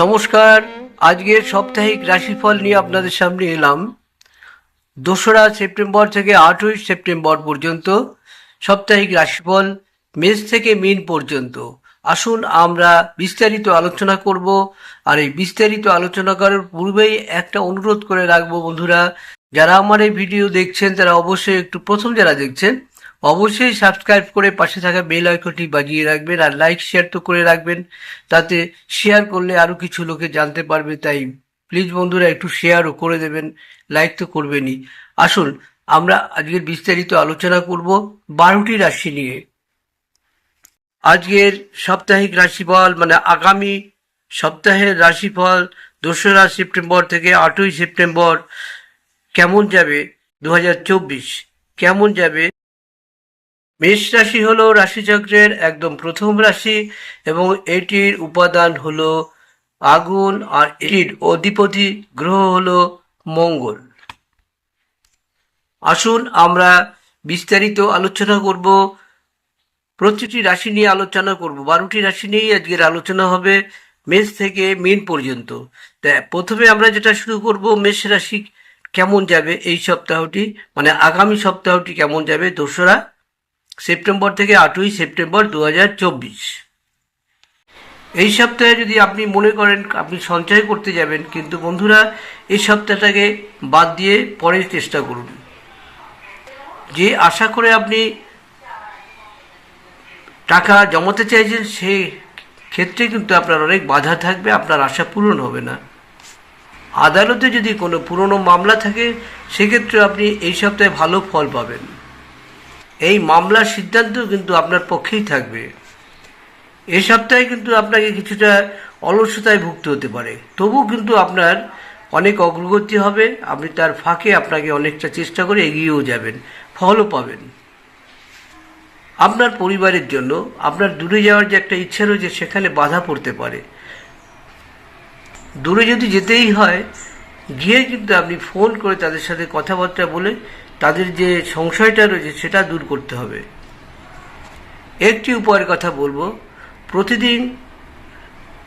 নমস্কার। আজকের সাপ্তাহিক রাশিফল নিয়ে আপনাদের সামনে এলাম। দোসরা সেপ্টেম্বর থেকে আটই সেপ্টেম্বর পর্যন্ত সাপ্তাহিক রাশিফল মেষ থেকে মিন পর্যন্ত। আসুন আমরা বিস্তারিত আলোচনা করব। আর এই বিস্তারিত আলোচনা করার পূর্বেই একটা অনুরোধ করে রাখব বন্ধুরা। যারা আমার এই ভিডিও দেখছেন, তারা অবশ্যই একটু প্রথম যারা দেখছেন অবশ্যই সাবস্ক্রাইব করে পাশে থাকা বেল আইকনটি বাজিয়ে রাখবেন আর লাইক শেয়ার তো করে রাখবেন। তাতে শেয়ার করলে আরও কিছু লোকে জানতে পারবে। তাই প্লিজ বন্ধুরা একটু শেয়ারও করে দেবেন লাইক তো করবেনই। আসুন, আমরা আজকের বিস্তারিত আলোচনা করব বারোটি রাশি নিয়ে। আজকের সাপ্তাহিক রাশিফল মানে আগামী সপ্তাহের রাশিফল, দোসরা সেপ্টেম্বর থেকে আটই সেপ্টেম্বর, কেমন যাবে? দু হাজার চব্বিশ, কেমন যাবে? মেষ রাশি হলো রাশিচক্রের একদম প্রথম রাশি এবং এটির উপাদান হলো আগুন আর এটির অধিপতি গ্রহ হলো মঙ্গল। আসুন আমরা বিস্তারিত আলোচনা করব। প্রতিটি রাশি নিয়ে আলোচনা করব। বারোটি রাশি নিয়েই আজকের আলোচনা হবে মেষ থেকে মিন পর্যন্ত। প্রথমে আমরা যেটা শুরু করব, মেষ রাশি কেমন যাবে এই সপ্তাহটি? মানে আগামী সপ্তাহটি কেমন যাবে? দোসরা সেপ্টেম্বর থেকে আটই সেপ্টেম্বর দু হাজার চব্বিশ। এই সপ্তাহে যদি আপনি মনে করেন আপনি সঞ্চয় করতে যাবেন, কিন্তু বন্ধুরা, এই সপ্তাহটাকে বাদ দিয়ে পরের চেষ্টা করুন। যে আশা করে আপনি টাকা জমাতে চাইছেন সেই ক্ষেত্রে কিন্তু আপনার অনেক বাধা থাকবে, আপনার আশা পূরণ হবে না। আদালতে যদি কোনো পুরনো মামলা থাকে, সেক্ষেত্রে আপনি এই সপ্তাহে ভালো ফল পাবেন। এই মামলার সিদ্ধান্ত কিন্তু আপনার পক্ষেই থাকবে। এ সপ্তাহে কিন্তু আপনাকে কিছুটা অলসতায় ভুগতে হতে পারে। তবু কিন্তু আপনার অনেক অগ্রগতি হবে, আপনি তার ফাঁকে আপনাকে অনেকটা চেষ্টা করে এগিয়েও যাবেন, ফলও পাবেন। আপনার পরিবারের জন্য, আপনার দূরে যাওয়ার যে একটা ইচ্ছা রয়েছে, সেখানে বাধা পড়তে পারে। দূরে যদি যেতেই হয়, গিয়ে কিন্তু আপনি ফোন করে তাদের সাথে কথাবার্তা বলে তাদের যে সংশয়টা রয়েছে সেটা দূর করতে হবে। একটি উপায়ের কথা বলব। প্রতিদিন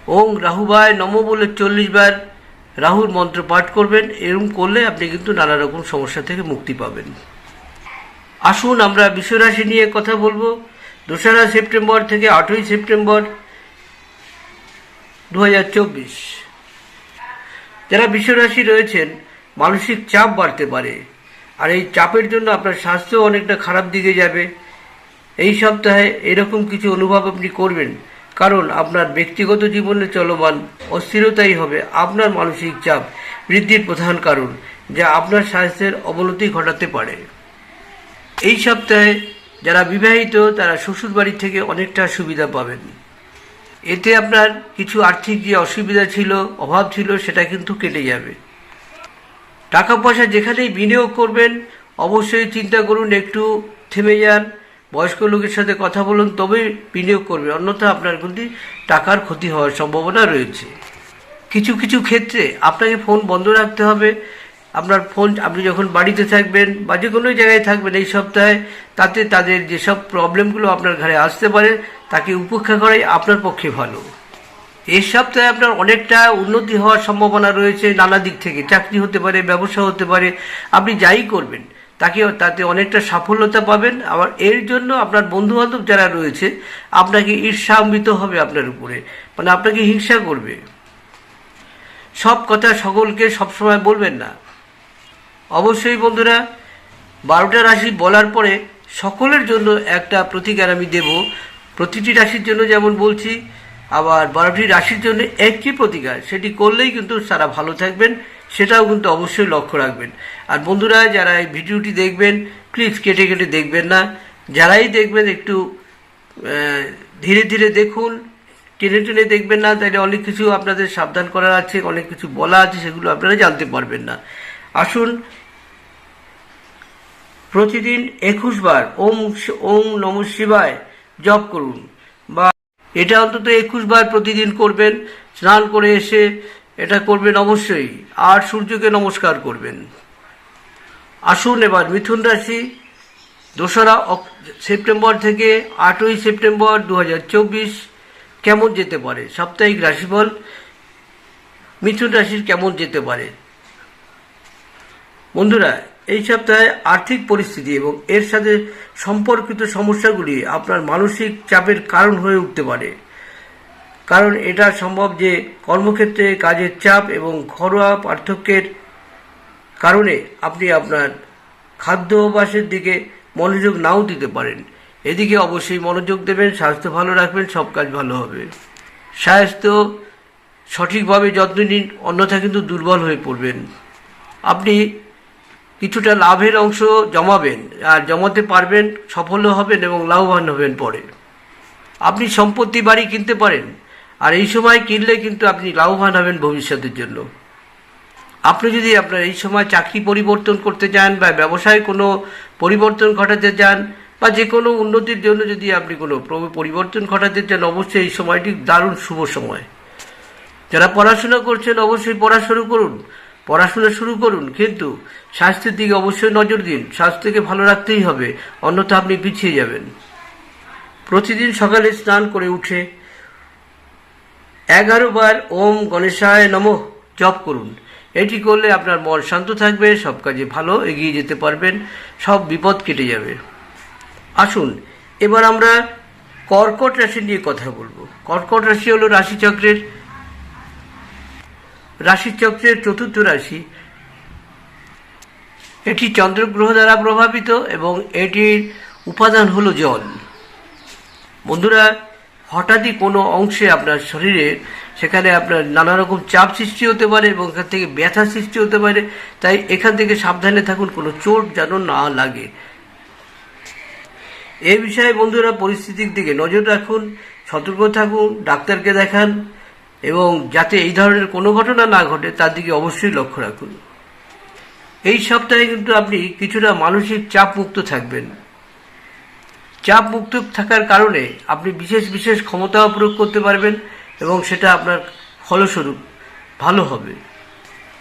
ওং রাহুবায় নম বলে চল্লিশ বার রাহুর মন্ত্র পাঠ করবেন। এরকম করলে আপনি কিন্তু নানা রকম সমস্যা থেকে মুক্তি পাবেন। আসুন আমরা বিশ্বরাশি নিয়ে কথা বলব। দোসরা সেপ্টেম্বর থেকে আটই সেপ্টেম্বর দু হাজার চব্বিশ। যারা বিশ্বরাশি রয়েছেন, মানসিক চাপ বাড়তে পারে। আর এই চাপের জন্য আপনার স্বাস্থ্য অনেকটা খারাপ দিকে যাবে। এই সপ্তাহে এরকম কিছু অনুভব আপনি করবেন, কারণ আপনার ব্যক্তিগত জীবনে চলমান অস্থিরতাই হবে আপনার মানসিক চাপ বৃদ্ধির প্রধান কারণ, যা আপনার স্বাস্থ্যের অবনতি ঘটাতে পারে। এই সপ্তাহে যারা বিবাহিত, তারা শ্বশুর বাড়ি থেকে অনেকটা সুবিধা পাবেন। এতে আপনার কিছু আর্থিক যে অসুবিধা ছিল, অভাব ছিল, সেটা কিন্তু কেটে যাবে। টাকা পয়সা যেখানেই বিনিয়োগ করবেন, অবশ্যই চিন্তা করুন, একটু থেমে যান। বয়স্ক লোকের সাথে কথা বলুন, তবেই বিনিয়োগ করবেন অন্যথা আপনার কিন্তু টাকার ক্ষতি হওয়ার সম্ভাবনা রয়েছে। কিছু কিছু ক্ষেত্রে আপনাকে ফোন বন্ধ রাখতে হবে। আপনার ফোন, আপনি যখন বাড়িতে থাকবেন বা যে কোনো জায়গায় থাকবেন এই সপ্তাহে, তাতে তাদের যেসব প্রবলেমগুলো আপনার ঘরে আসতে পারে, তাকে উপেক্ষা করাই আপনার পক্ষে ভালো। এই সপ্তাহে আপনার অনেকটা উন্নতি হওয়ার সম্ভাবনা রয়েছে নানা দিক থেকে। চাকরি হতে পারে, ব্যবসা হতে পারে, আপনি যাই করবেন, তাকে, তাতে অনেকটা সাফল্যতা পাবেন। আবার এর জন্য আপনার বন্ধু বান্ধব যারা রয়েছে, আপনাকে ঈর্ষান্বিত হবে আপনার উপরে। মানে আপনাকে হিংসা করবে। সব কথা সকলকে সবসময় বলবেন না। অবশ্যই বন্ধুরা, বারোটা রাশি বলার পরে সকলের জন্য একটা প্রতিকার আমি দেব। প্রতিটি রাশির জন্য যেমন বলছি আবার বারোটি রাশির জন্য একটি প্রতিকার, সেটি করলেই কিন্তু সারা ভালো থাকবেন, সেটাও কিন্তু অবশ্যই লক্ষ্য রাখবেন। আর বন্ধুরা, যারা এই ভিডিওটি দেখবেন প্লিজ কেটে কেটে দেখবেন না। যারাই দেখবেন, একটু ধীরে ধীরে দেখুন, টেনে টেনে দেখবেন না, তাহলে অনেক কিছু আপনাদের সাবধান করার আছে, অনেক কিছু বলা আছে, সেগুলো আপনারা জানতে পারবেন না। আসুন, প্রতিদিন একুশ বার ওম ওম নম শিবায় জপ করুন। এটা অন্তত একুশ বার প্রতিদিন করবেন, স্নান করে এসে এটা করবেন অবশ্যই, আর সূর্যকে নমস্কার করবেন। আসুন এবার মিথুন রাশি, দোসরা সেপ্টেম্বর থেকে আটই সেপ্টেম্বর দু হাজার চব্বিশ, কেমন যেতে পারে? সাপ্তাহিক রাশিফল, মিথুন রাশির কেমন যেতে পারে? বন্ধুরা এই সপ্তাহে আর্থিক পরিস্থিতি এবং এর সাথে সম্পর্কিত সমস্যাগুলি আপনার মানসিক চাপের কারণ হয়ে উঠতে পারে। কারণ এটা সম্ভব যে কর্মক্ষেত্রে কাজের চাপ এবং ঘরোয়া পার্থক্যের কারণে আপনি আপনার খাদ্য অভ্যাসের দিকে মনোযোগ নাও দিতে পারেন। এদিকে অবশ্যই মনোযোগ দেবেন, স্বাস্থ্য ভালো রাখবেন, সব কাজ ভালো হবে। স্বাস্থ্য সঠিকভাবে যত্ন নিন, অন্যথা কিন্তু দুর্বল হয়ে পড়বেন। আপনি কিছুটা লাভের অংশ জমাবেন, আর জমাতে পারবেন সফল হবেন এবং লাভবান হবেন পরে। আপনি সম্পত্তি বাড়ি কিনতে পারেন, আর এই সময় কিনলে কিন্তু আপনি লাভবান হবেন ভবিষ্যতের জন্য। আপনি যদি আপনার এই সময় চাকরি পরিবর্তন করতে চান বা ব্যবসায় কোনো পরিবর্তন ঘটাতে চান বা যে কোনো উন্নতির জন্য যদি আপনি কোনো পরিবর্তন ঘটাতে চান, অবশ্যই এই সময়টি দারুণ শুভ সময়। যারা পড়াশোনা করছেন অবশ্যই পড়া শুরু করুন পড়াশোনা শুরু করুন, কিন্তু স্বাস্থ্যের দিকে অবশ্যই নজর দিন। স্বাস্থ্যকে ভালো রাখতেই হবে, অন্যথা আপনি পিছিয়ে যাবেন। প্রতিদিন সকালে স্নান করে উঠে এগারো বার ওম গণেশায় নমঃ জপ করুন। এটি করলে আপনার মন শান্ত থাকবে, সব কাজে ভালো এগিয়ে যেতে পারবেন, সব বিপদ কেটে যাবে। আসুন, এবার আমরা কর্কট রাশি নিয়ে কথা বলব। কর্কট রাশি হলো রাশিচক্রের রাশিচক্রের চতুর্থ রাশি। এটি চন্দ্রগ্রহ দ্বারা প্রভাবিত এবং এটির উপাদান হলো জল। বন্ধুরা, হঠাৎই কোনো অংশে আপনার শরীরে সেখানে আপনার নানা রকম চাপ সৃষ্টি হতে পারে এবং এখান থেকে ব্যথা সৃষ্টি হতে পারে। তাই এখান থেকে সাবধানে থাকুন, কোনো চোট যেন না লাগে। এই বিষয়ে বন্ধুরা পরিস্থিতির দিকে নজর রাখুন, সতর্ক থাকুন, ডাক্তারকে দেখান এবং যাতে এই ধরনের কোনো ঘটনা না ঘটে, তার দিকে অবশ্যই লক্ষ্য রাখুন। এই সপ্তাহে কিন্তু আপনি কিছুটা মানসিক চাপ মুক্ত থাকবেন। চাপ মুক্ত থাকার কারণে আপনি বিশেষ বিশেষ ক্ষমতাও প্রয়োগ করতে পারবেন এবং সেটা আপনার ফলস্বরূপ ভালো হবে।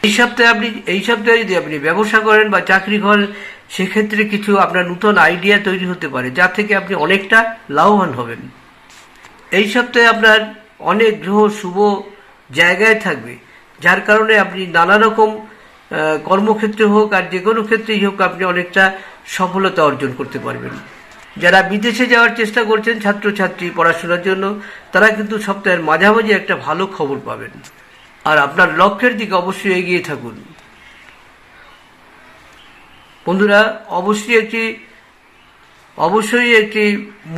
এই সপ্তাহে আপনি, এই সপ্তাহে যদি আপনি ব্যবসা করেন বা চাকরি করেন, সেক্ষেত্রে কিছু আপনার নূতন আইডিয়া তৈরি হতে পারে যা থেকে আপনি অনেকটা লাভবান হবেন। এই সপ্তাহে আপনার অনেক গ্রহ শুভ জায়গায় থাকবে। যার কারণে আপনি নানা রকম কর্মক্ষেত্রে হোক আর যে কোনো ক্ষেত্রেই হোক আপনি অনেকটা সফলতা অর্জন করতে পারবেন। যারা বিদেশে যাওয়ার চেষ্টা করছেন, ছাত্রছাত্রী পড়াশোনার জন্য, তারা কিন্তু সপ্তাহের মাঝামাঝি একটা ভালো খবর পাবেন। আর আপনার লক্ষ্যের দিকে অবশ্যই এগিয়ে থাকুন। বন্ধুরা, অবশ্যই একটি অবশ্যই একটি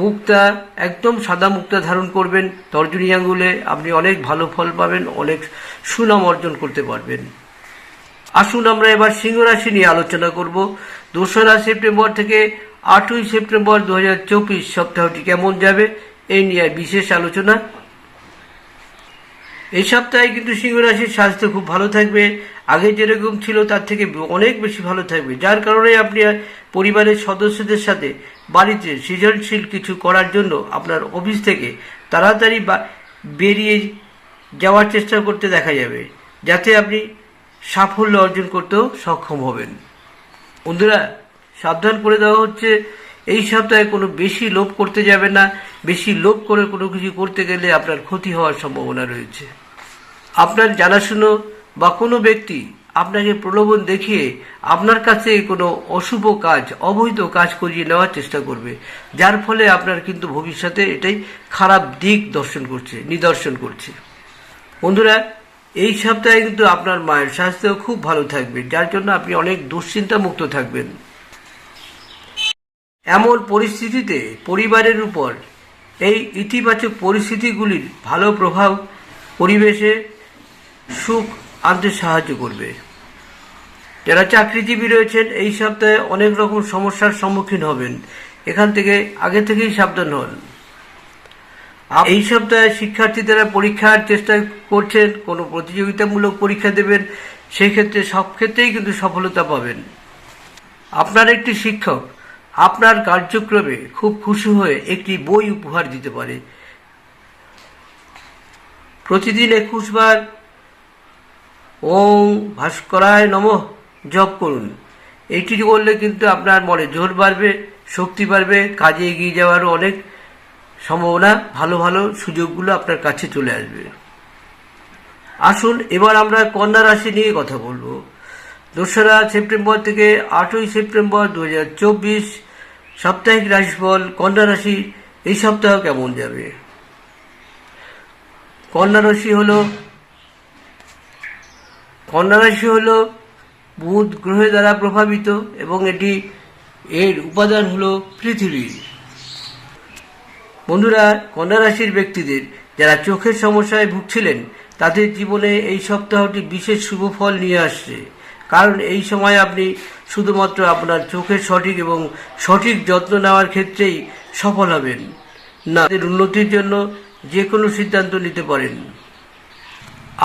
মুক্তা, একদম সাদা মুক্তা ধারণ করবেন। তর্জনী আঙ্গুলে আপনি অনেক ভালো ফল পাবেন, অনেক সুনাম অর্জন করতে পারবেন। আসুন আমরা এবার সিংহ রাশি নিয়ে আলোচনা করব। দোসরা সেপ্টেম্বর থেকে আটই সেপ্টেম্বর দু হাজার চব্বিশ সপ্তাহটি কেমন যাবে এই নিয়ে বিশেষ আলোচনা। এই সপ্তাহে কিন্তু সিংহ রাশির স্বাস্থ্য খুব ভালো থাকবে। আগে যেরকম ছিল, তার থেকে অনেক বেশি ভালো থাকবে। যার কারণে আপনি পরিবারের সদস্যদের সাথে বাড়িতে সৃজনশীল কিছু করার জন্য আপনার অফিস থেকে তাড়াতাড়ি বেরিয়ে যাওয়ার চেষ্টা করতে দেখা যাবে, যাতে আপনি সাফল্য অর্জন করতেও সক্ষম হবেন। বন্ধুরা, সাবধান করে দেওয়া হচ্ছে, এই সপ্তাহে কোনো বেশি লোভ করতে যাবে না, বেশি লোভ করে কোনো কিছু করতে গেলে আপনার ক্ষতি হওয়ার সম্ভাবনা রয়েছে। আপনার জানাশুনো বা কোনো ব্যক্তি আপনাকে প্রলোভন দেখিয়ে আপনার কাছে কোনো অশুভ কাজ, অবৈধ কাজ করিয়ে নেওয়ার চেষ্টা করবে। যার ফলে আপনার কিন্তু ভবিষ্যতে এটাই খারাপ দিক দর্শন করছে, নিদর্শন করছে। বন্ধুরা, এই সপ্তাহে কিন্তু আপনার মায়ের স্বাস্থ্য খুব ভালো থাকবে, যার জন্য আপনি অনেক দুশ্চিন্তা মুক্ত থাকবেন। এমন পরিস্থিতিতে পরিবারের উপর এই ইতিবাচক পরিস্থিতিগুলির ভালো প্রভাব পরিবেশে সুখ আনতে সাহায্য করবে। যারা চাকরিজীবী রয়েছেন, এই সপ্তাহে অনেক রকম সমস্যার সম্মুখীন হবেন। এখান থেকে আগে থেকেই সাবধান হন। এই সপ্তাহে শিক্ষার্থীরা পরীক্ষার চেষ্টা করছেন, কোনো প্রতিযোগিতামূলক পরীক্ষা দেবেন সেই ক্ষেত্রে সব ক্ষেত্রেই কিন্তু সফলতা পাবেন। আপনার একটি শিক্ষক, আপনার কার্যক্রমে খুব খুশি হয়ে একটি বই উপহার দিতে পারে। প্রতিদিন একুশ বার ওম ভাস্করায় নমঃ, জপ করুন। এটি করলে কিন্তু আপনার মনে জোর বাড়বে, শক্তি বাড়বে, কাজে এগিয়ে যাওয়ারও অনেক সম্ভাবনা, ভালো ভালো সুযোগগুলো আপনার কাছে চলে আসবে। আসুন, এবার আমরা কন্যা রাশি নিয়ে কথা বলব। দোসরা সেপ্টেম্বর থেকে আটই সেপ্টেম্বর দু হাজার চব্বিশ সাপ্তাহিক রাশিফল, কন্যা রাশি, এই সপ্তাহ কেমন যাবে? কন্যা রাশি হলো কন্যা রাশি হলো বুধ গ্রহের দ্বারা প্রভাবিত এবং এটি এর উপাদান হলো পৃথিবী। বন্ধুরা কন্যা রাশির ব্যক্তিদের যারা চোখের সমস্যায় ভুগছিলেন, তাদের জীবনে এই সপ্তাহটি বিশেষ শুভ ফল নিয়ে আসছে। কারণ এই সময় আপনি শুধুমাত্র আপনার চোখের সঠিক এবং সঠিক যত্ন নেওয়ার ক্ষেত্রেই সফল হবেন। না উন্নতির জন্য যে কোনো সিদ্ধান্ত নিতে পারেন।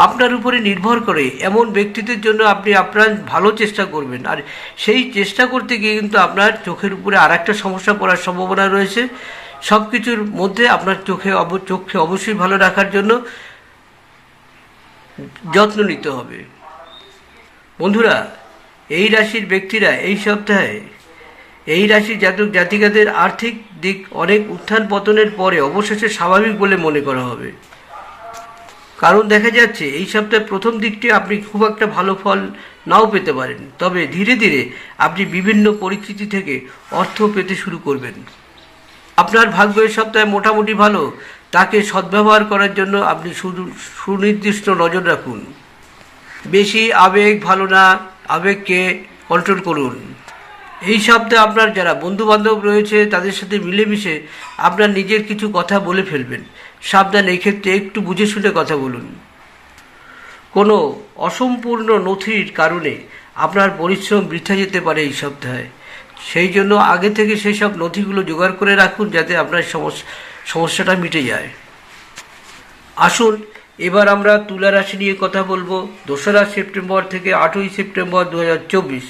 আপনার উপরে নির্ভর করে এমন ব্যক্তিদের জন্য আপনি আপনার ভালো চেষ্টা করবেন। আর সেই চেষ্টা করতে গিয়ে কিন্তু আপনার চোখের উপরে আর একটা সমস্যা পড়ার সম্ভাবনা রয়েছে। সব কিছুর মধ্যে আপনার চোখে চোখকে অবশ্যই ভালো রাখার জন্য যত্ন নিতে হবে। বন্ধুরা, এই রাশির ব্যক্তিরা এই সপ্তাহে, এই রাশির জাতক জাতিকাদের আর্থিক দিক অনেক উত্থান পতনের পরে অবশেষে স্বাভাবিক বলে মনে করা হবে। কারণ দেখা যাচ্ছে এই সপ্তাহের প্রথম দিকটি আপনি খুব একটা ভালো ফল নাও পেতে পারেন। তবে ধীরে ধীরে আপনি বিভিন্ন পরিস্থিতি থেকে অর্থ পেতে শুরু করবেন। আপনার ভাগ্য এই সপ্তাহে মোটামুটি ভালো, তাকে সদ্ব্যবহার করার জন্য আপনি সুনির্দিষ্ট নজর রাখুন। বেশি আবেগ ভালো না, আবেগকে কন্ট্রোল করুন। এই সপ্তাহে আপনার যারা বন্ধু বান্ধব রয়েছে, তাদের সাথে মিলেমিশে আপনার নিজের কিছু কথা বলে ফেলবেন। সাবধান এই ক্ষেত্রে একটু বুঝে শুনে কথা বলুন। কোনো অসম্পূর্ণ নথির কারণে আপনার পরিশ্রম বৃথা যেতে পারে এই সপ্তাহে। সেই জন্য আগে থেকে সেই সব নথিগুলো জোগাড় করে রাখুন যাতে আপনার সমস্যা, সমস্যাটা মিটে যায়। আসুন, এবার আমরা তুলা রাশি নিয়ে কথা বলব। দোসরা সেপ্টেম্বর থেকে আটই সেপ্টেম্বর দু হাজার চব্বিশ।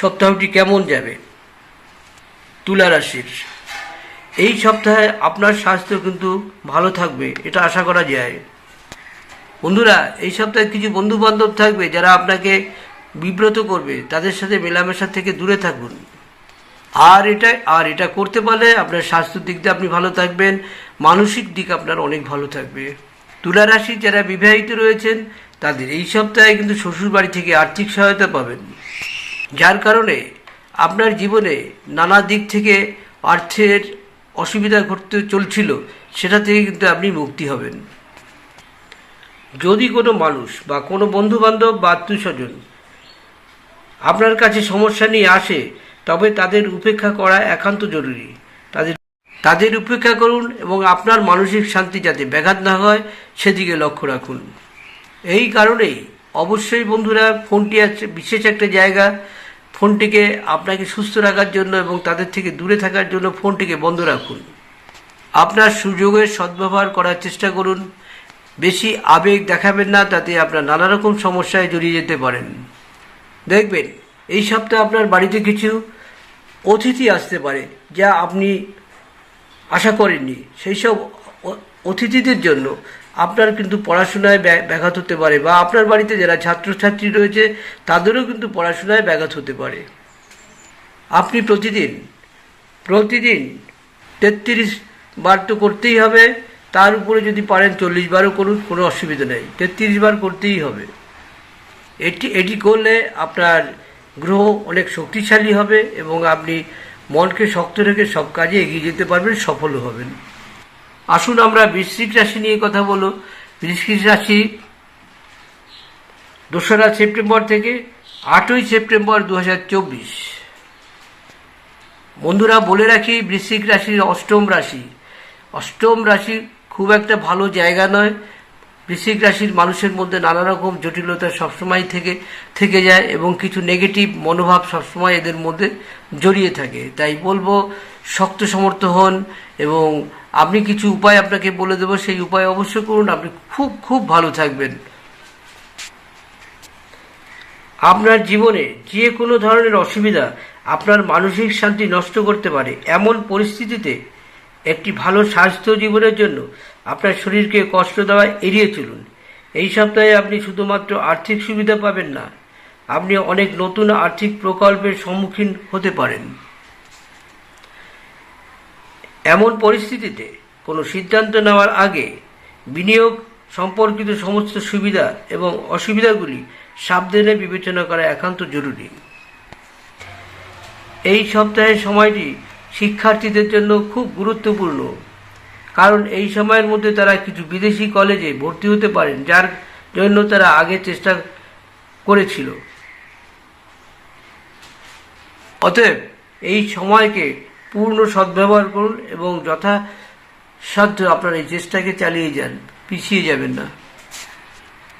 সপ্তাহটি কেমন যাবে? তুলা রাশির। এই সপ্তাহে আপনার স্বাস্থ্য কিন্তু ভালো থাকবে, এটা আশা করা যায়। বন্ধুরা, এই সপ্তাহে কিছু বন্ধু বান্ধব থাকবে যারা আপনাকে বিব্রত করবে, তাদের সাথে মেলামেশা থেকে দূরে থাকুন। আর এটা আর এটা করতে পারলে আপনার স্বাস্থ্যের দিক দিয়ে আপনি ভালো থাকবেন, মানসিক দিক আপনার অনেক ভালো থাকবে। তুলা রাশি যারা বিবাহিত রয়েছেন, তাদের এই সপ্তাহে কিন্তু শ্বশুর বাড়ি থেকে আর্থিক সহায়তা পাবেন। যার কারণে আপনার জীবনে নানা দিক থেকে অর্থের অসুবিধা ঘটতে চলছিল, সেটা থেকে কিন্তু আপনি মুক্তি হবেন। যদি কোনো মানুষ বা কোনো বন্ধু বান্ধব বা আত্মীয় স্বজন আপনার কাছে সমস্যা নিয়ে আসে, তবে তাদের উপেক্ষা করা একান্ত জরুরি। তাদের তাদের উপেক্ষা করুন এবং আপনার মানসিক শান্তি যাতে ব্যাঘাত না হয়, সেদিকে লক্ষ্য রাখুন। এই কারণেই অবশ্যই বন্ধুরা, ফোনটি আছে, বিশেষ একটা জায়গা ফোনটিকে আপনাকে সুস্থ রাখার জন্য এবং তাদের থেকে দূরে থাকার জন্য ফোনটিকে বন্ধ রাখুন। আপনার সুযোগের সদ্ব্যবহার করার চেষ্টা করুন। বেশি আবেগ দেখাবেন না, তাতে আপনার নানা রকম সমস্যায় জড়িয়ে যেতে পারেন। দেখবেন, এই সপ্তাহে আপনার বাড়িতে কিছু অতিথি আসতে পারে, যা আপনি আশা করেননি। সেই সব অতিথিদের জন্য। আপনার কিন্তু পড়াশোনায় ব্য- ব্যাঘাত হতে পারে বা আপনার বাড়িতে যারা ছাত্রছাত্রী রয়েছে, তাদেরও কিন্তু পড়াশোনায় ব্যাঘাত হতে পারে। আপনি প্রতিদিন প্রতিদিন তেত্রিশ বার তো করতেই হবে। তার উপরে যদি পারেন চল্লিশ বারও করুন, কোনো অসুবিধা নেই। তেত্রিশ বার করতেই হবে। এটি এটি করলে আপনার গ্রহ অনেক শক্তিশালী হবে এবং আপনি মনকে শক্ত রেখে সব কাজে এগিয়ে যেতে পারবেন, সফলও হবেন। আসুন আমরা বৃশ্চিক রাশি নিয়ে কথা বলো বৃশ্চিক রাশি দোসরা সেপ্টেম্বর থেকে আটই সেপ্টেম্বর দু হাজার চব্বিশ। বন্ধুরা, বলে রাখি, বৃশ্চিক রাশির অষ্টম রাশি। অষ্টম রাশি খুব একটা ভালো জায়গা নয়। বৃশ্চিক রাশির মানুষের মধ্যে নানা রকম জটিলতা সবসময় থেকে থেকে যায় এবং কিছু নেগেটিভ মনোভাব সবসময় এদের মধ্যে জড়িয়ে থাকে। তাই বলব, শক্ত সমর্থ হন এবং আপনি কিছু উপায় আপনাকে বলে দেবো, সেই উপায় অবশ্যই করুন, আপনি খুব খুব ভালো থাকবেন। আপনার জীবনে যে কোনো ধরনের অসুবিধা আপনার মানসিক শান্তি নষ্ট করতে পারে। এমন পরিস্থিতিতে একটি ভালো স্বাস্থ্য জীবনের জন্য আপনার শরীরকে কষ্ট দেওয়া এড়িয়ে চলুন। এই সপ্তাহে আপনি শুধুমাত্র আর্থিক সুবিধা পাবেন না, আপনি অনেক নতুন আর্থিক প্রকল্পের সম্মুখীন হতে পারেন। এমন পরিস্থিতিতে কোনো সিদ্ধান্ত নেওয়ার আগে বিনিয়োগ সম্পর্কিত সমস্ত সুবিধা এবং অসুবিধাগুলি সাবধানে বিবেচনা করা একান্ত জরুরি। এই সপ্তাহের সময়টি শিক্ষার্থীদের জন্য খুব গুরুত্বপূর্ণ। কারণ এই সময়ের মধ্যে তারা কিছু বিদেশি কলেজে ভর্তি হতে পারেন, যার জন্য তারা আগে চেষ্টা করেছিল। অতএব এই সময়কে পূর্ণ সদ্ব্যবহার করুন এবং যথাসাধ্য আপনার এই চেষ্টাকে চালিয়ে যান, পিছিয়ে যাবেন না।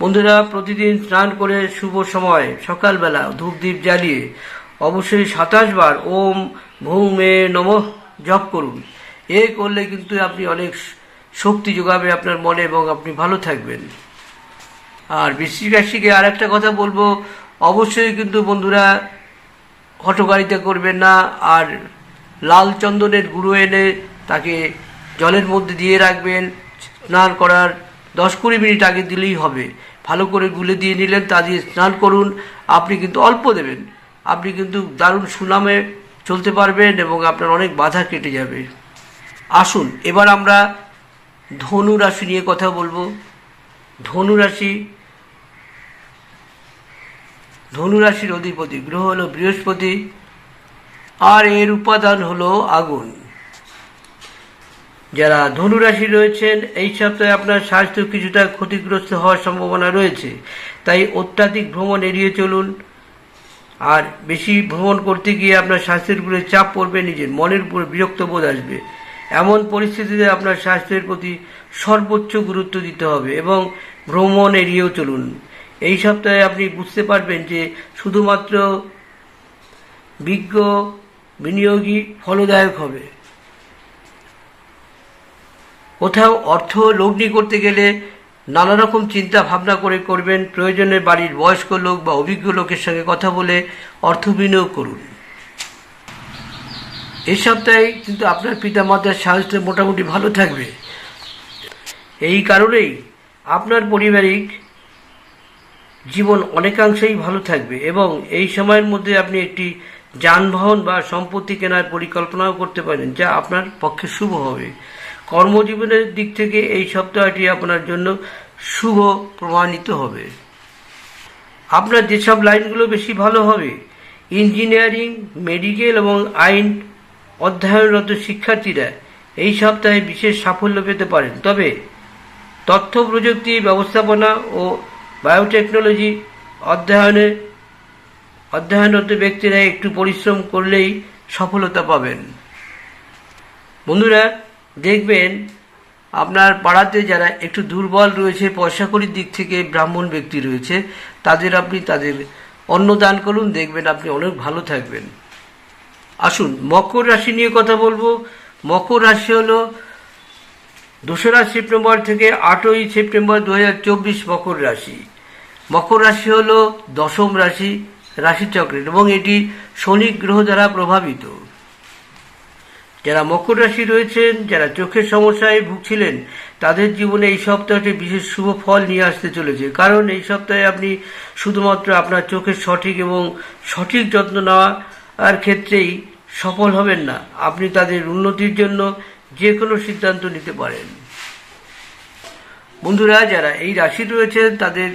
বন্ধুরা, প্রতিদিন স্নান করে শুভ সময়, সকালবেলা ধূপদীপ জ্বালিয়ে অবশ্যই সাতাশ বার ওম ভৌমে নমঃ জপ করুন। এ করলে কিন্তু আপনি অনেক শক্তি যোগাবে আপনার মনে এবং আপনি ভালো থাকবেন। আর বৃশ্চিক রাশিকে আর একটা কথা বলব, অবশ্যই কিন্তু বন্ধুরা হটকারিতা করবেন না, আর লাল চন্দনের গুঁড়ো এনে তাকে জলের মধ্যে দিয়ে রাখবেন। স্নান করার দশ কুড়ি মিনিট আগে দিলেই হবে। ভালো করে গুলে দিয়ে নিলেন, তা দিয়ে স্নান করুন। আপনি কিন্তু অল্প দেবেন। আপনি কিন্তু দারুণ সুনামে চলতে পারবেন এবং আপনার অনেক বাধা কেটে যাবে। আসুন, এবার আমরা ধনু রাশি নিয়ে কথা বলব। ধনু রাশি ধনু রাশির অধিপতি, গ্রহ হলো বৃহস্পতি, আর এর উপাদান হলো আগুন। যারা ধনু রাশি রয়েছেন, এই সপ্তাহে আপনার স্বাস্থ্য কিছুটা ক্ষতিগ্রস্ত হওয়ার সম্ভাবনা রয়েছে, তাই অত্যাধিক ভ্রমণ এড়িয়ে চলুন। আর বেশি ভ্রমণ করতে গিয়ে আপনার স্বাস্থ্যের উপরে চাপ পড়বে, নিজের মনের উপর বিরক্ত বোধ আসবে। এমন পরিস্থিতিতে আপনার স্বাস্থ্যের প্রতি সর্বোচ্চ গুরুত্ব দিতে হবে এবং ভ্রমণ এড়িয়েও চলুন। এই সপ্তাহে আপনি বুঝতে পারবেন যে শুধুমাত্র বিজ্ঞ বিনিয়োগই ফলদায়ক হবে। কোথাও অর্থ লগ্নি করতে গেলে নানা রকম চিন্তা ভাবনা করে করবেন, প্রয়োজনে বাড়ির বয়স্ক লোক বা অভিজ্ঞ লোকের সঙ্গে কথা বলে অর্থ বিনিয়োগ করুন। এই সপ্তাহে কিন্তু আপনার পিতামাতার স্বাস্থ্য মোটামুটি ভালো থাকবে। এই কারণেই আপনার পারিবারিক জীবন অনেকাংশেই ভালো থাকবে এবং এই সময়ের মধ্যে আপনি একটি যানবাহন বা সম্পত্তি কেনার পরিকল্পনাও করতে পারেন, যা আপনার পক্ষে শুভ হবে। কর্মজীবনের দিক থেকে এই সপ্তাহটি আপনার জন্য শুভ প্রমাণিত হবে। আপনার যেসব লাইনগুলো বেশি ভালো হবে, ইঞ্জিনিয়ারিং, মেডিকেল এবং আইন অধ্যয়নরত শিক্ষার্থীরা এই সপ্তাহে বিশেষ সাফল্য পেতে পারেন। তবে তথ্য প্রযুক্তি ব্যবস্থাপনা ও বায়োটেকনোলজি অধ্যয়নে অধ্যয়নরত ব্যক্তিরা একটু পরিশ্রম করলেই সফলতা পাবেন। বন্ধুরা, দেখবেন আপনার পাড়াতে যারা একটু দুর্বল রয়েছে, পয়সাকড়ির দিক থেকে ব্রাহ্মণ ব্যক্তি রয়েছে, তাদের আপনি তাদের অন্ন দান করুন, দেখবেন আপনি অনেক ভালো থাকবেন। আসুন, মকর রাশি নিয়ে কথা বলব। মকর রাশি হলো দোসরা সেপ্টেম্বর থেকে আটই সেপ্টেম্বর দু হাজার চব্বিশ মকর রাশি। মকর রাশি হলো দশম রাশি রাশিচক্রের এবং এটি শনি গ্রহ দ্বারা প্রভাবিত। যারা মকর রাশি রয়েছেন, যারা চোখের সমস্যায় ভুগছিলেন, তাদের জীবনে এই সপ্তাহটি বিশেষ শুভ ফল নিয়ে আসতে চলেছে। কারণ এই সপ্তাহে আপনি শুধুমাত্র আপনার চোখের সঠিক এবং সঠিক যত্ন নেওয়ার ক্ষেত্রেই সফল হবেন না। আপনি তাদের উন্নতির জন্য যে কোনো সিদ্ধান্ত নিতে পারেন। বন্ধুরা, যারা এই রাশি রয়েছেন, তাদের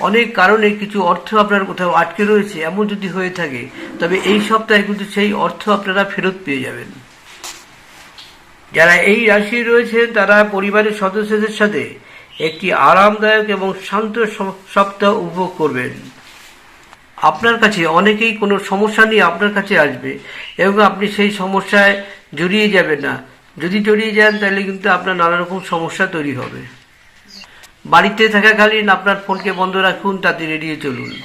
অনেক কারণে কিছু অর্থ আপনার কোথাও আটকে রয়েছে, এমন যদি হয়ে থাকে, তবে এই সপ্তাহে কিন্তু সেই অর্থ আপনারা ফেরত পেয়ে যাবেন। যারা এই রাশি রয়েছে তারা পরিবারের সদস্যদের সাথে একটি আরামদায়ক এবং শান্ত সপ্তাহ উপভোগ করবেন। আপনার কাছে, অনেকেই কোনো সমস্যা নিয়ে আপনার কাছে আসবে। এবং আপনি সেই সমস্যায় জড়িয়ে যাবেন না। যদি জড়িয়ে যান, তাহলে কিন্তু আপনার নানা রকম সমস্যা তৈরি হবে। বাড়িতে থাকাকালীন আপনার ফোনকে বন্ধ রাখুন, তাতে এড়িয়ে চলুন।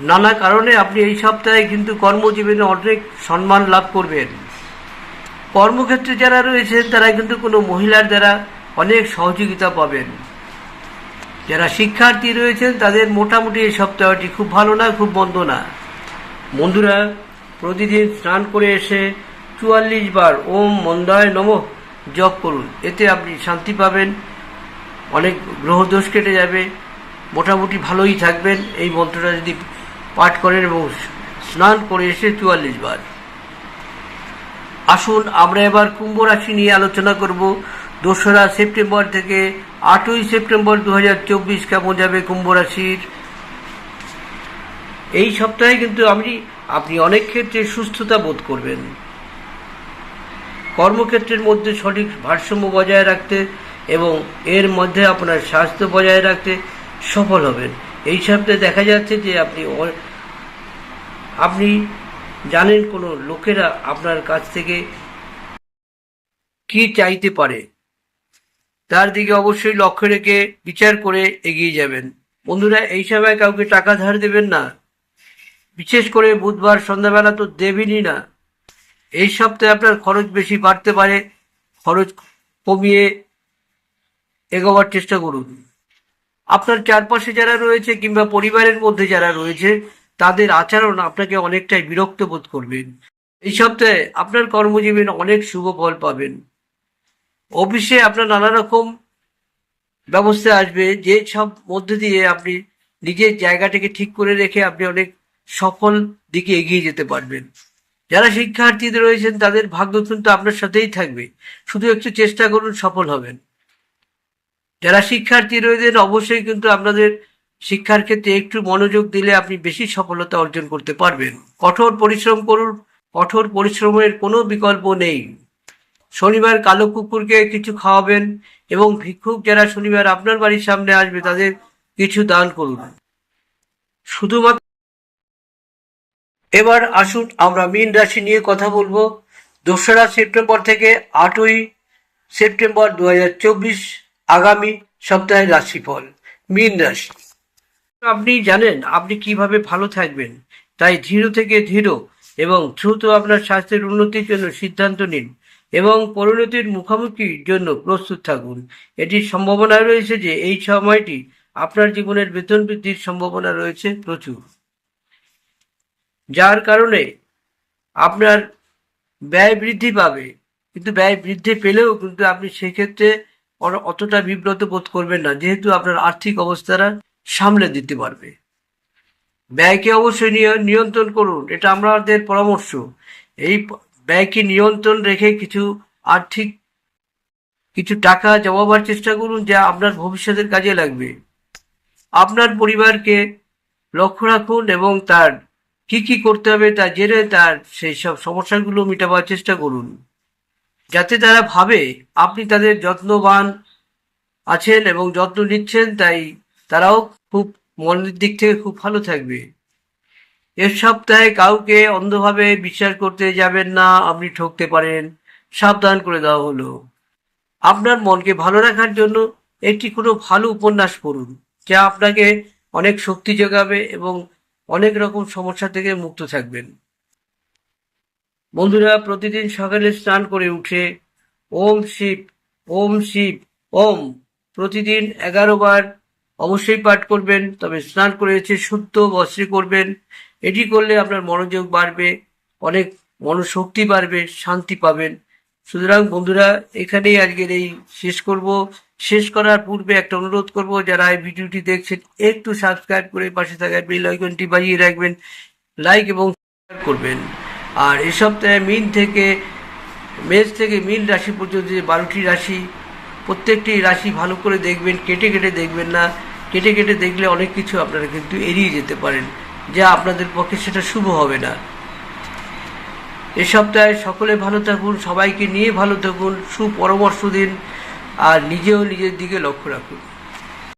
নানা কারণে আপনি এই সপ্তাহে কিন্তু কর্মজীবনে অনেক সম্মান লাভ করবেন। কর্মক্ষেত্রে যারা রয়েছেন, তারা কিন্তু কোনো মহিলার দ্বারা অনেক সহযোগিতা পাবেন। যারা শিক্ষার্থী রয়েছেন, তাদের মোটামুটি এই সপ্তাহটি খুব ভালো না, খুব মন্দ না। বন্ধুরা, প্রতিদিন স্নান করে এসে চুয়াল্লিশ বার ওম মন্দায় নম জপ করুন। এতে আপনি শান্তি পাবেন, অনেক গ্রহদোষ কেটে যাবে, মোটামুটি ভালোই থাকবেন। এই মন্ত্রটা যদি পাঠ করেন এবং স্নান করে এসে চুয়াল্লিশ বার। আসুন, আমরা এবার কুম্ভ রাশি নিয়ে আলোচনা করব। দোসরা সেপ্টেম্বর থেকে আটই সেপ্টেম্বর দু হাজার চব্বিশ কেমন যাবে কুম্ভ রাশির? এই সপ্তাহে কিন্তু আপনি আপনি অনেক ক্ষেত্রে সুস্থতা বোধ করবেন। কর্মক্ষেত্রের মধ্যে সঠিক ভারসাম্য বজায় রাখতে এবং এর মধ্যে আপনার স্বাস্থ্য বজায় রাখতে সফল হবেন। এই সপ্তাহে দেখা যাচ্ছে যে আপনি আপনি জানেন কোনো লোকেরা আপনার কাছ থেকে কি চাইতে পারে। তার দিকে অবশ্যই লক্ষ্য রেখে বিচার করে এগিয়ে যাবেন। বন্ধুরা, এই সময় কাউকে টাকা ধার দেবেন না। বিশেষ করে বুধবার সন্ধ্যাবেলা তো দেবেনই না। এই সপ্তাহে আপনার খরচ বেশি বাড়তে পারে। খরচ কমিয়ে এগোবার চেষ্টা করুন। আপনার চারপাশে যারা রয়েছে কিংবা পরিবারের মধ্যে যারা রয়েছে, তাদের আচরণ আপনাকে অনেকটাই বিরক্ত বোধ করবেন। এই সপ্তাহে আপনার কর্মজীবনে অনেক শুভ ফল পাবেন। অফিসে আপনার নানা রকম ব্যবস্থা আসবে, যে সব মধ্যে দিয়ে আপনি নিজের জায়গাটাকে ঠিক করে রেখে আপনি অনেক সফল দিকে এগিয়ে যেতে পারবেন। যারা শিক্ষার্থীদের রয়েছেন, তাদের ভাগ্য কিন্তু আপনার সাথেই থাকবে। শুধু একটু চেষ্টা করুন, সফল হবেন। যারা শিক্ষার্থী রয়েছেন, অবশ্যই কিন্তু আপনাদের শিক্ষার ক্ষেত্রে একটু মনোযোগ দিলে আপনি বেশি সফলতা অর্জন করতে পারবেন। কঠোর পরিশ্রম করুন, কঠোর পরিশ্রমের কোনো বিকল্প নেই। শনিবার কালো কুকুরকে কিছু খাওয়াবেন এবং ভিক্ষুক যারা শনিবার আপনার বাড়ির সামনে আসবে তাদের কিছু দান করুন। শুধুমাত্র এবার আসুন আমরা মীন রাশি নিয়ে কথা বলব। দোসরা সেপ্টেম্বর থেকে আটই সেপ্টেম্বর দু হাজার চব্বিশ আগামী সপ্তাহের রাশিফল, মীন রাশি। আপনি জানেন আপনি কীভাবে ভালো থাকবেন, তাই ধীর থেকে ধীর এবং দ্রুত আপনার স্বাস্থ্যের উন্নতির জন্য সিদ্ধান্ত নিন। এবং পরিণতির মুখোমুখির জন্য প্রস্তুত থাকুন। এটির সম্ভাবনা রয়েছে যে এই সময়টি আপনার জীবনের বেতন বৃদ্ধির সম্ভাবনা রয়েছে প্রচুর। যার কারণে আপনার ব্যয় বৃদ্ধি পাবে। কিন্তু ব্যয় বৃদ্ধি পেলেও কিন্তু আপনি সেক্ষেত্রে অতটা বিব্রত বোধ করবেন না। যেহেতু আপনার আর্থিক অবস্থাটা সামলে দিতে পারবে। ব্যয়কে অবশ্যই নিয়ন্ত্রণ করুন। এটা আমাদের পরামর্শ। এই ব্যয়কে নিয়ন্ত্রণ রেখে কিছু আর্থিক কিছু টাকা জমাবার চেষ্টা করুন যা আপনার ভবিষ্যতের কাজে লাগবে। আপনার পরিবারকে লক্ষ্য রাখুন এবং তার কি কি করতে হবে তা জেনে তার সেই সব সমস্যাগুলো মেটাবার চেষ্টা করুন। যাতে তারা ভাবে আপনি তাদের যত্নবান আছেন এবং যত্ন নিচ্ছেন, তাই তারাও খুব মনের দিক থেকে খুব ভালো থাকবে। এর সপ্তাহে কাউকে অন্ধভাবে বিশ্বাস করতে যাবেন না, আপনি ঠকতে পারেন। সাবধান করে দেওয়া হলো। আপনার মনকে ভালো রাখার জন্য একটি কোনো ভালো উপন্যাস পড়ুন, যা আপনাকে অনেক শক্তি যোগাবে এবং অনেক রকম সমস্যা থেকে মুক্ত থাকবেন। বন্ধুরা, প্রতিদিন সকালে স্নান করে উঠে ওম শিব ওম শিব, ওম। প্রতিদিন এগারো বার অবশ্যই পাঠ করবেন, তবে স্নান করে এসে শুদ্ধ বস্ত্রে করবেন এটি করলে আপনার মনোযোগ বাড়বে, অনেক মনোশক্তি বাড়বে, শান্তি পাবেন। সুতরাং বন্ধুরা, এখানেই আজকের এই শেষ করব। শেষ করার পূর্বে একটা অনুরোধ করব, যারা এই ভিডিওটি দেখছেন, একটু সাবস্ক্রাইব করে পাশে থাকা বেল আইকনটি বাজিয়ে রাখবেন লাইক এবং করবেন। আর এ সপ্তাহে মিন থেকে, মেষ থেকে মিন রাশি পর্যন্ত যে বারোটি রাশি, প্রত্যেকটি রাশি ভালো করে দেখবেন, কেটে কেটে দেখবেন না। কেটে কেটে দেখলে অনেক কিছু আপনারা কিন্তু এড়িয়ে যেতে পারেন। যা আপনাদের পক্ষে সেটা শুভ হবে না। এ সপ্তাহে সকলে ভালো থাকুন, সবাইকে নিয়ে ভালো থাকুন, সুপরামর্শ দিন, আর নিজেও নিজের দিকে লক্ষ্য রাখুন।